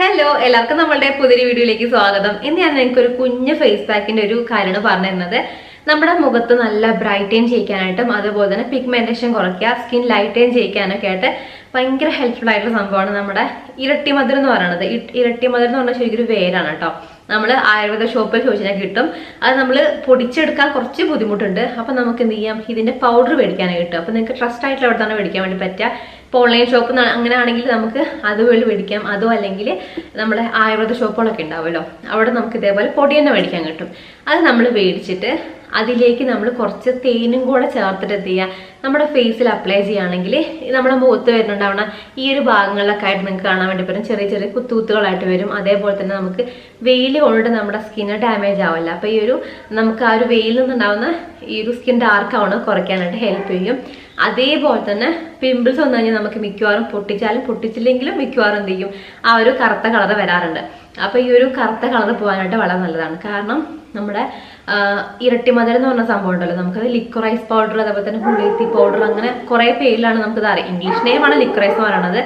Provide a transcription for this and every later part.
Hello എല്ലാവർക്കും നമ്മളുടെ പുതിയ വീഡിയോയിലേക്ക് സ്വാഗതം. ഇന്ന് ഞാൻ നിങ്ങൾക്ക് ഒരു കുഞ്ഞ് ഫേസ് പാക്കിന്റെ ഒരു കാര്യമാണ് പറഞ്ഞു തരുന്നത് നമ്മുടെ മുഖത്ത് നല്ല ബ്രൈറ്റൈൻ ചെയ്യിക്കാനായിട്ടും അതുപോലെ തന്നെ പിഗ്മെന്റേഷൻ കുറയ്ക്കുക സ്കിൻ ലൈറ്റൈൻ ചെയ്യിക്കാനൊക്കെ ആയിട്ട് ഭയങ്കര ഹെൽപ്ഫുൾ ആയിട്ടുള്ള സംഭവമാണ് നമ്മുടെ ഇരട്ടി മധുരം എന്ന് പറയുന്നത്. ഇരട്ടി മധുരം എന്ന് പറഞ്ഞാൽ ശരിക്കും ഒരു വേരാണ് കേട്ടോ. നമ്മൾ ആയുർവേദ ഷോപ്പിൽ ചോദിച്ചാൽ കിട്ടും. അത് നമ്മൾ പൊടിച്ചെടുക്കാൻ കുറച്ച് ബുദ്ധിമുട്ടുണ്ട്. അപ്പം നമുക്ക് എന്ത് ചെയ്യാം? ഇതിന്റെ പൗഡർ മേടിക്കാനായിട്ട് കിട്ടും. അപ്പം നിങ്ങൾക്ക് ട്രസ്റ്റ് ആയിട്ടുള്ള അവിടെ തന്നെ മേടിക്കാൻ വേണ്ടി പറ്റുക. ഇപ്പോൾ ഓൺലൈൻ ഷോപ്പ് അങ്ങനെ ആണെങ്കിൽ നമുക്ക് അതുവഴി മേടിക്കാം. അതോ അല്ലെങ്കിൽ നമ്മുടെ ആയുർവേദ ഷോപ്പുകളൊക്കെ ഉണ്ടാവുമല്ലോ. അവിടെ നമുക്ക് ഇതേപോലെ പൊടി തന്നെ മേടിക്കാൻ കിട്ടും. അത് നമ്മൾ മേടിച്ചിട്ട് അതിലേക്ക് നമ്മൾ കുറച്ച് തേനും കൂടെ ചേർത്തിട്ട് എന്ത് ചെയ്യുക നമ്മുടെ ഫേസിൽ അപ്ലൈ ചെയ്യുകയാണെങ്കിൽ നമ്മുടെ മുഖത്ത് വരുന്നുണ്ടാവണ ഈ ഒരു ഭാഗങ്ങളിലൊക്കെ ആയിട്ട് നിങ്ങൾക്ക് കാണാൻ വേണ്ടി പറ്റും. ചെറിയ ചെറിയ കുത്തുകുത്തുകളായിട്ട് വരും. അതേപോലെ തന്നെ നമുക്ക് വെയിൽ കൊണ്ട് നമ്മുടെ സ്കിന്ന് ഡാമേജ് ആവില്ല. അപ്പോൾ ഈ ഒരു നമുക്ക് ആ ഒരു വെയിൽ നിന്നുണ്ടാവുന്ന ഈ ഒരു സ്കിൻ ഡാർക്ക് ആവണം കുറയ്ക്കാനായിട്ട് ഹെൽപ്പ് ചെയ്യും. അതേപോലെ തന്നെ പിമ്പിൾസ് വന്നു കഴിഞ്ഞാൽ നമുക്ക് മിക്കവാറും പൊട്ടിച്ചാലും പൊട്ടിച്ചില്ലെങ്കിലും മിക്കവാറും എന്ത് ചെയ്യും? ആ ഒരു കറുത്ത കളർ വരാറുണ്ട്. അപ്പൊ ഈ ഒരു കറുത്ത കളർ പോകാനായിട്ട് വളരെ നല്ലതാണ്. കാരണം നമ്മുടെ ഇരട്ടി മധുരം എന്ന് പറഞ്ഞ സംഭവം ഉണ്ടല്ലോ. നമുക്കത് ലിക്വറൈസ് പൗഡർ അതേപോലെ തന്നെ ഹുളേത്തി പൗഡർ അങ്ങനെ കുറെ പേരിലാണ് നമുക്കത് അറിയാം ഇംഗ്ലീഷ് നെയിമാണ് ലിക്വറൈസ് എന്ന് പറയുന്നത്.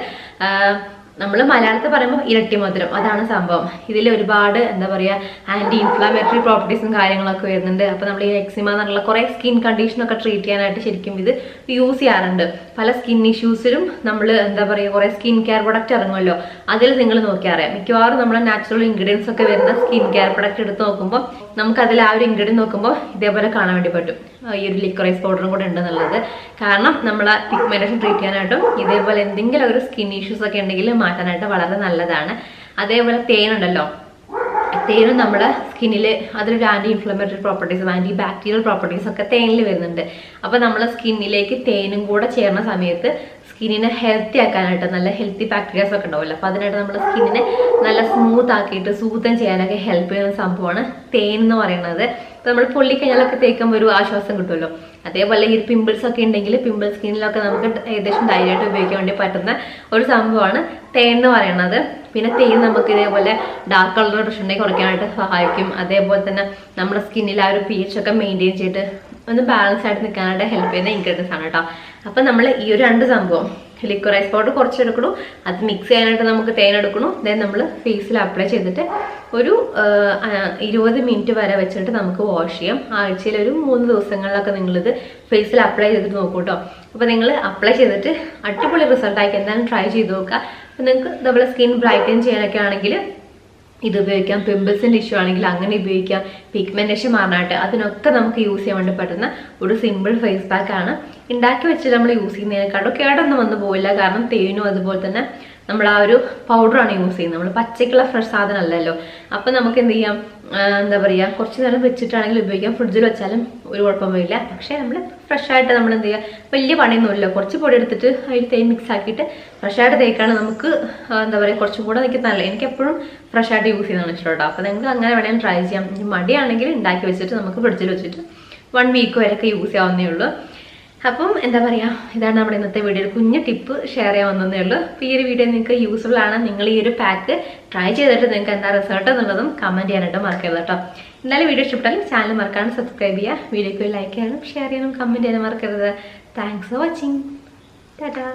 നമ്മൾ മലയാളത്തിൽ പറയുമ്പോൾ ഇരട്ടി മധുരം. അതാണ് സംഭവം. ഇതിൽ ഒരുപാട് എന്താ പറയുക ആന്റി ഇൻഫ്ലാമേറ്ററി പ്രോപ്പർട്ടീസും കാര്യങ്ങളൊക്കെ വരുന്നുണ്ട്. അപ്പോൾ നമ്മൾ ഈ എക്സിമ എന്നുള്ള കുറേ സ്കിൻ കണ്ടീഷനൊക്കെ ട്രീറ്റ് ചെയ്യാനായിട്ട് ശരിക്കും ഇത് യൂസ് ചെയ്യാറുണ്ട്. പല സ്കിൻ ഇഷ്യൂസിലും നമ്മൾ എന്താ പറയുക കുറേ സ്കിൻ കെയർ പ്രൊഡക്റ്റ് ഇറങ്ങുമല്ലോ. അതിൽ നിങ്ങൾ നോക്കിയാറിയാം മിക്കവാറും നമ്മൾ നാച്ചുറൽ ഇൻഗ്രീഡിയൻസ് ഒക്കെ വരുന്ന സ്കിൻ കെയർ പ്രൊഡക്റ്റ് എടുത്ത് നോക്കുമ്പോൾ നമുക്ക് അതിൽ ആ ഒരു ഇൻഗ്രീഡിയൻ നോക്കുമ്പോൾ ഇതേപോലെ കാണാൻ വേണ്ടി പറ്റും. ഈ ഒരു ലിക്വറൈസ് പൗഡറും കൂടെ ഉണ്ടെന്നുള്ളത് കാരണം നമ്മൾ പിഗ്മെന്റേഷൻ ട്രീറ്റ് ചെയ്യാനായിട്ടും ഇതേപോലെ എന്തെങ്കിലും ഒരു സ്കിൻ ഇഷ്യൂസ് ഒക്കെ ഉണ്ടെങ്കിൽ മാറ്റാനായിട്ട് വളരെ നല്ലതാണ്. അതേപോലെ തേനുണ്ടല്ലോ. തേനും നമ്മുടെ സ്കിന്നിൽ അതിലൊരു ആന്റി ഇൻഫ്ലമേറ്ററി പ്രോപ്പർട്ടീസും ആന്റി ബാക്ടീരിയൽ പ്രോപ്പർട്ടീസും ഒക്കെ തേനിൽ വരുന്നുണ്ട്. അപ്പോൾ നമ്മളെ സ്കിന്നിലേക്ക് തേനും കൂടെ ചേർന്ന സമയത്ത് സ്കിന്നിനെ ഹെൽത്തി ആക്കാനായിട്ട് നല്ല ഹെൽത്തി ബാക്ടീരിയാസ് ഒക്കെ ഉണ്ടാവില്ല അപ്പോൾ അതിനായിട്ട് നമ്മുടെ സ്കിന്നിനെ നല്ല സ്മൂത്ത് ആക്കിയിട്ട് സൂതം ചെയ്യാനൊക്കെ ഹെൽപ്പ് ചെയ്യുന്ന സംഭവമാണ് തേൻ എന്ന് പറയുന്നത്. അപ്പോൾ നമ്മൾ പൊള്ളിക്കഴിഞ്ഞാലൊക്കെ തേക്കുമ്പോൾ ഒരു ആശ്വാസം കിട്ടുമല്ലോ. അതേപോലെ ഈ പിമ്പിൾസ് ഒക്കെ ഉണ്ടെങ്കിൽ പിമ്പിൾ സ്കിന്നിലൊക്കെ നമുക്ക് ഏകദേശം ധൈര്യമായിട്ട് ഉപയോഗിക്കാൻ വേണ്ടി പറ്റുന്ന ഒരു സംഭവമാണ് തേൻ എന്ന് പറയുന്നത്. പിന്നെ തേൻ നമുക്ക് ഇതേപോലെ ഡാർക്ക് കളർ പ്രശ്നം കുറയ്ക്കാനായിട്ട് സഹായിക്കും. അതേപോലെ തന്നെ നമ്മുടെ സ്കിന്നിൽ ആ ഒരു പീച്ച് ഒക്കെ മെയിന്റെയിൻ ചെയ്തിട്ട് ഒന്ന് ബാലൻസ് ആയിട്ട് നിൽക്കാനായിട്ട് ഹെൽപ്പ് ചെയ്യുന്ന ഇൻഗ്രീഡിയൻസ് ആണ് കേട്ടോ അപ്പം നമ്മൾ ഈ ഒരു രണ്ട് സംഭവം ലിക്വറൈസ് പൗഡർ കുറച്ച് എടുക്കണു. അത് മിക്സ് ചെയ്യാനായിട്ട് നമുക്ക് തേൻ എടുക്കണു. ദെൻ നമ്മൾ ഫേസിൽ അപ്ലൈ ചെയ്തിട്ട് ഒരു ഇരുപത് മിനിറ്റ് വരെ വെച്ചിട്ട് നമുക്ക് വാഷ് ചെയ്യാം. ആഴ്ചയിൽ ഒരു മൂന്ന് ദിവസങ്ങളിലൊക്കെ നിങ്ങളിത് ഫേസിൽ അപ്ലൈ ചെയ്തിട്ട് നോക്കൂ കേട്ടോ അപ്പോൾ നിങ്ങൾ അപ്ലൈ ചെയ്തിട്ട് അടിപൊളി റിസൾട്ട് ആയിരിക്കും എന്തായാലും ട്രൈ ചെയ്ത് നോക്കുക. അപ്പോൾ നിങ്ങൾക്ക് നമ്മളെ സ്കിൻ ബ്രൈറ്റൻ ചെയ്യാനൊക്കെ ആണെങ്കിൽ ഇത് ഉപയോഗിക്കാം. പിമ്പിൾസിന്റെ ഇഷ്യൂ ആണെങ്കിൽ അങ്ങനെ ഉപയോഗിക്കാം. പിഗ്മെന്റേഷൻ മാറാനായിട്ട് അതിനൊക്കെ നമുക്ക് യൂസ് ചെയ്യാൻ വേണ്ടി പറ്റുന്ന ഒരു സിമ്പിൾ ഫേസ് പാക്കാണ് ഉണ്ടാക്കി വെച്ച് നമ്മൾ യൂസ് ചെയ്യുന്നതിനെക്കാട്ടും കേടൊന്നും വന്നു പോയില്ല കാരണം തേനും അതുപോലെ തന്നെ നമ്മൾ ആ ഒരു പൗഡറാണ് യൂസ് ചെയ്യുന്നത്. നമ്മൾ പച്ചക്കുള്ള ഫ്രഷ് സാധനം അല്ലല്ലോ അപ്പം നമുക്ക് എന്ത് ചെയ്യാം? എന്താ പറയുക കുറച്ച് നേരം വെച്ചിട്ടാണെങ്കിൽ ഉപയോഗിക്കാം. ഫ്രിഡ്ജിൽ വെച്ചാലും ഒരു കുഴപ്പം വരില്ല. പക്ഷേ നമ്മൾ ഫ്രഷ് ആയിട്ട് നമ്മൾ എന്ത് ചെയ്യുക വലിയ പണിയൊന്നുമില്ല കുറച്ച് പൊടി എടുത്തിട്ട് അതിൽ തേൻ മിക്സ് ആക്കിയിട്ട് ഫ്രഷ് ആയിട്ട് തേക്കാണ് നമുക്ക് എന്താ പറയുക കുറച്ചും കൂടെ നിൽക്കുന്ന നല്ല എനിക്ക് എപ്പോഴും ഫ്രഷ് ആയിട്ട് യൂസ് ചെയ്യുന്നതാണ് ഇഷ്ടം കേട്ടോ. അപ്പോൾ നിങ്ങൾക്ക് അങ്ങനെ വേണമെങ്കിൽ ട്രൈ ചെയ്യാം. മടിയാണെങ്കിൽ ഉണ്ടാക്കി വെച്ചിട്ട് നമുക്ക് ഫ്രിഡ്ജിൽ വെച്ചിട്ട് വൺ വീക്ക് വരെയൊക്കെ യൂസ് ചെയ്യാവുന്നേ ഉള്ളൂ. അപ്പം എന്താ പറയുക ഇതാണ് നമ്മുടെ ഇന്നത്തെ വീഡിയോ കുഞ്ഞു ടിപ്പ് ഷെയർ ചെയ്യാൻ വന്നതേ ഉള്ളൂ. അപ്പോൾ ഈ ഒരു വീഡിയോ നിങ്ങൾക്ക് യൂസ്ഫുൾ ആണ്. നിങ്ങൾ ഈ ഒരു പാക്ക് ട്രൈ ചെയ്തിട്ട് നിങ്ങൾക്ക് എന്താ റിസൾട്ട് എന്നുള്ളതും കമന്റ് ചെയ്യാനായിട്ട് മറക്കരുത് കേട്ടോ. എന്തായാലും വീഡിയോ ഇഷ്ടപ്പെട്ടാലും ചാനൽ മറക്കാണ്ട് സബ്സ്ക്രൈബ് ചെയ്യുക. വീഡിയോക്ക് ലൈക്ക് ചെയ്യാനും ഷെയർ ചെയ്യാനും കമന്റ് ചെയ്യാനും മറക്കരുത്. Thanks for watching Tata